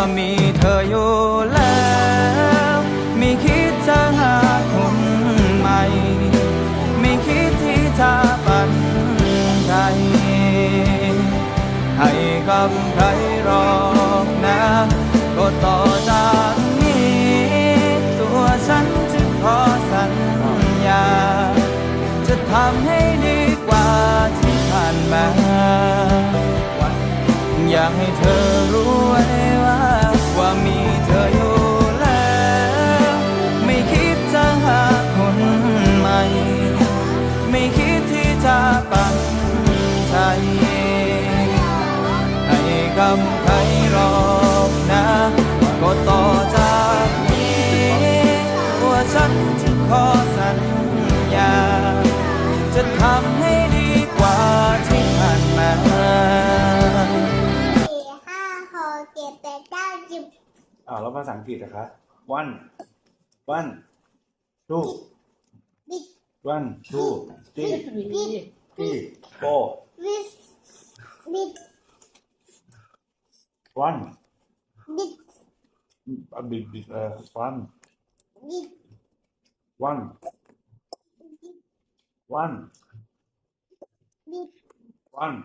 ามีเธออยู่แล้ว ไม่คิดจะหาคนใหม่ ไม่คิดที่จะปันใจ ให้กับใครหรอกนะ ก็ต่อจากนี้ ตัวฉันจะขอสัญญา จะทำให้ดีกว่าที่ผ่านมา อยากให้เธอ ดที่จะปันใจให้กับใครหรอกนะก็ต่อจากนี้ว่าฉันจะขอสัญญา จะทำให้ดีกว่าที่ผ่านมาสี่ห้าหกเจ็ดแปดเก้าสิบอ้าวแล้วภาษาอังกฤษนะคะ one one two บิด one two three บิด three four บิดบิด one บิดอะบิดบิดเอ่อ one บิด one one บิด one